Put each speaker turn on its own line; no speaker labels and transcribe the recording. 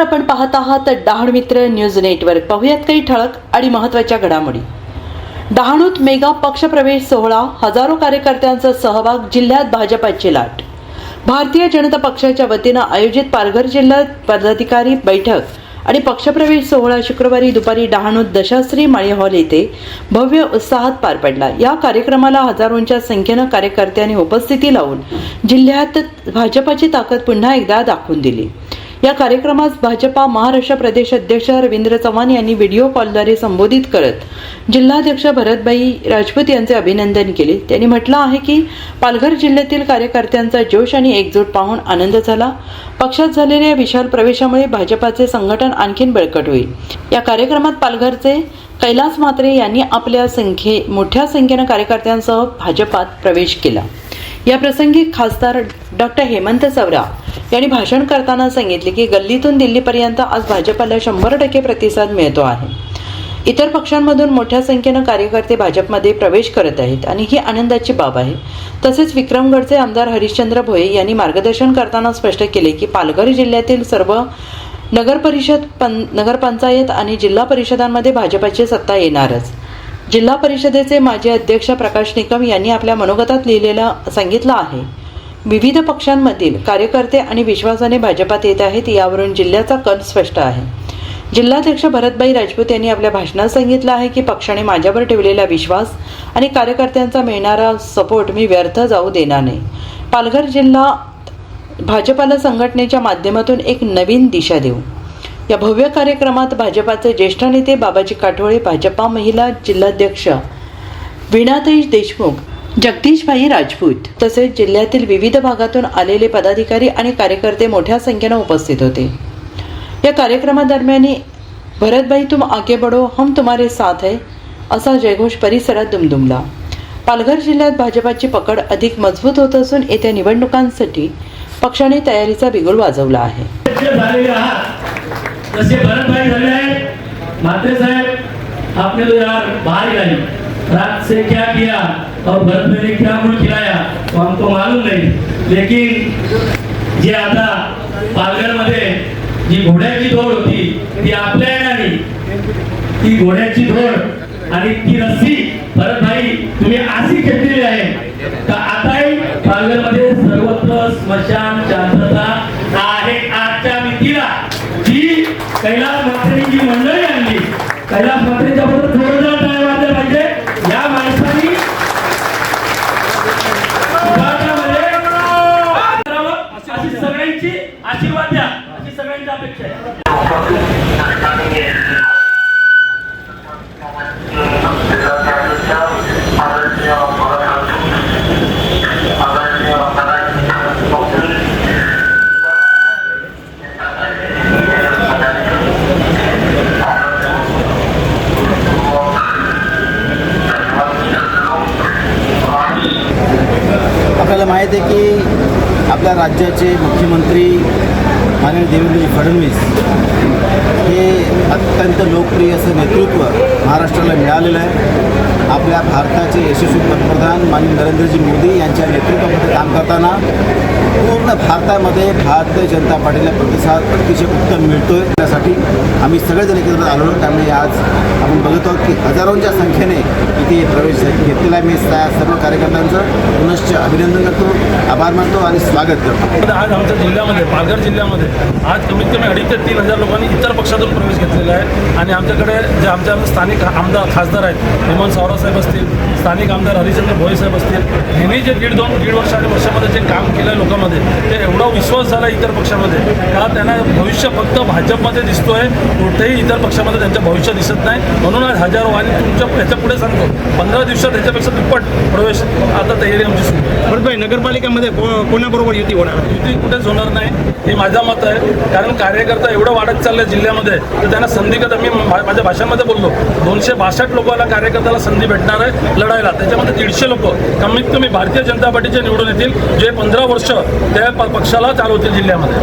आपण पाहत आहात डहाणू मित्र न्यूज नेटवर्क पाहुयात काही ठळक आणि महत्त्वाच्या घडामोडी. डहाणूत मेगा पक्षप्रवेश सोहळा हजारो कार्यकर्त्यांचा सहभाग जिल्ह्यात भाजपाची लाट. भारतीय जनता पक्षाच्या वतीनं आयोजित पालघर जिल्हा पदाधिकारी बैठक आणि पक्षप्रवेश सोहळा शुक्रवारी दुपारी डहाणूत दशाश्री माळी हॉल येथे भव्य उत्साहात पार पडला. या कार्यक्रमाला हजारोंच्या संख्येनं कार्यकर्त्यांनी उपस्थिती लावून जिल्ह्यात भाजपाची ताकद पुन्हा एकदा दाखवून दिली. या कार्यक्रमास भाजपा महाराष्ट्र प्रदेश अध्यक्ष रवींद्र चव्हाण यांनी व्हिडिओ कॉलद्वारे संबोधित करत जिल्हाध्यक्ष भरतभाई राजपूत यांचे अभिनंदन केले. त्यांनी म्हटलं आहे की पालघर जिल्ह्यातील कार्यकर्त्यांचा जोश आणि एकजूट पाहून आनंद झाला. पक्षात झालेल्या विशाल प्रवेशामुळे भाजपाचे संघटन आणखीन बळकट होईल. या कार्यक्रमात पालघरचे कैलास मात्रे यांनी आपल्या संख्ये मोठ्या संख्येनं कार्यकर्त्यांसह भाजपात प्रवेश केला. या प्रसंगी खासदार डॉक्टर हेमंत चवरा यांनी भाषण करताना सांगितले की गल्लीतून दिल्लीपर्यंत आज भाजपला शंभर टक्के प्रतिसाद मिळतो आहे. इतर पक्षांमधून मोठ्या संख्येनं कार्यकर्ते भाजपमध्ये प्रवेश करत आहेत आणि ही आनंदाची बाब आहे. तसेच विक्रमगडचे आमदार हरिश्चंद्र भोये यांनी मार्गदर्शन करताना स्पष्ट केले की पालघर जिल्ह्यातील सर्व नगर परिषद पं नगरपंचायत आणि जिल्हा परिषदांमध्ये भाजपाची सत्ता येणारच. जिल्हा परिषदेचे माजी अध्यक्ष प्रकाश निकम यांनी आपल्या मनोगतात लिहिलेलं सांगितलं आहे विविध पक्षांमधील कार्यकर्ते आणि विश्वासाने भाजपात येत आहेत यावरून जिल्ह्याचा कल स्पष्ट आहे. जिल्हाध्यक्ष भरतभाई राजपूत यांनी आपल्या भाषणात सांगितलं आहे की पक्षाने माझ्यावर ठेवलेला विश्वास आणि कार्यकर्त्यांचा मिळणारा सपोर्ट मी व्यर्थ जाऊ देणार नाही. पालघर जिल्हा भाजपाला संघटनेच्या माध्यमातून एक नवीन दिशा देऊ. या भव्य कार्यक्रमात भाजपाचे ज्येष्ठ नेते बाबाजी काठोळे भाजपा महिला जिल्हाध्यक्ष वीणाताई देशमुख जगदीशभाई राजपूत तसेच जिल्ह्यातील विविध भागातून आलेले पदाधिकारी आणि कार्यकर्ते मोठ्या संख्येनं उपस्थित होते. या कार्यक्रमादरम्यान भरतभाई तुम आगे बढो हम तुम्हारे साथ है असा जयघोष परिसरात दुमदुमला. पालघर जिल्ह्यात भाजपाची पकड अधिक मजबूत होत असून येत्या निवडणुकांसाठी पक्षाने तयारीचा बिगुल वाजवला आहे.
जसे भरतभाई झाले आहेत साहेब आपने तो यार बाहर ही रात से क्या किया. और भरत भाई ने क्या मुंह खिलाया. तो हमको मालूम नहीं. लेकिन जे आता पालघरमध्ये जी घोड्याची दौड होती ती आपल्या येणारी. ती घोड्याची दौड आणि ती रस्सी भरत भाई तुम्ही अशी घेतलेली आहे. तर आताही पालघरमध्ये सर्वत्र स्मशान शांतता आहे आजच्या मितीला. जी कैलास मात्रेची मंडळी
आपल्या राज्याचे मुख्यमंत्री माननीय देवेंद्रजी फडणवीस हे अत्यंत लोकप्रिय असं नेतृत्व महाराष्ट्राला मिळालेलं आहे. आपल्या भारताचे यशस्वी पंतप्रधान माननीय नरेंद्रजी मोदी यांच्या नेतृत्वामध्ये काम करताना पूर्ण भारतामध्ये भारतीय जनता पार्टीला प्रतिसाद अतिशय उत्तम मिळतोय त्यासाठी आम्ही सगळेजण एकत्र आलो. त्यामुळे आज आपण बघत आहोत की हजारोंच्या संख्येने इथे प्रवेश घेतलेला आहे. मी सर्व कार्यकर्त्यांचं पुनश्च अभिनंदन करतो आभार मानतो आणि स्वागत करतो.
आज आमच्या जिल्ह्यामध्ये पालघर जिल्ह्यामध्ये आज कमीत कमी अडीच ते तीन हजार लोकांनी इतर पक्षातून प्रवेश घेतलेला आहे. आणि आमच्याकडे जे आमच्या स्थानिक आमदार खासदार आहेत हेमंत सावरासाहेब असतील स्थानिक आमदार हरिचंद्र भोईसाहेब साहेब असतील यांनी जे दीड दोन दीड वर्ष आणि वर्षामध्ये जे काम केलं आहे लोकांमध्ये ते एवढा विश्वास झाला इतर पक्षामध्ये. का त्यांना भविष्य फक्त भाजपमध्ये दिसतोय कुठेही इतर पक्षामध्ये त्यांचं भविष्य दिसत नाही. म्हणून आज हजारो आणि तुमच्या ह्याच्या पुढे सांगतो पंधरा दिवसात ह्याच्यापेक्षा दुप्पट प्रवेश आता तयारी आमची सुरू आहे.
भरतभाई नगरपालिकेमध्ये कोणाबरोबर युती होणार
युती कुठेच होणार नाही हे माझं मत आहे. कारण कार्यकर्ता एवढं वाढत चाललं जिल्ह्यामध्ये तर त्यांना संधी कदा मी माझ्या भाषणामध्ये बोललो दोनशे बासष्ट लोकांना कार्यकर्त्याला संधी भेटणार आहे लढायला. त्याच्यामध्ये दीडशे लोक कमीत कमी भारतीय जनता पार्टीचे निवडून येतील जे पंधरा वर्ष त्या प- पक्षाला चालवतील जिल्ह्यामध्ये.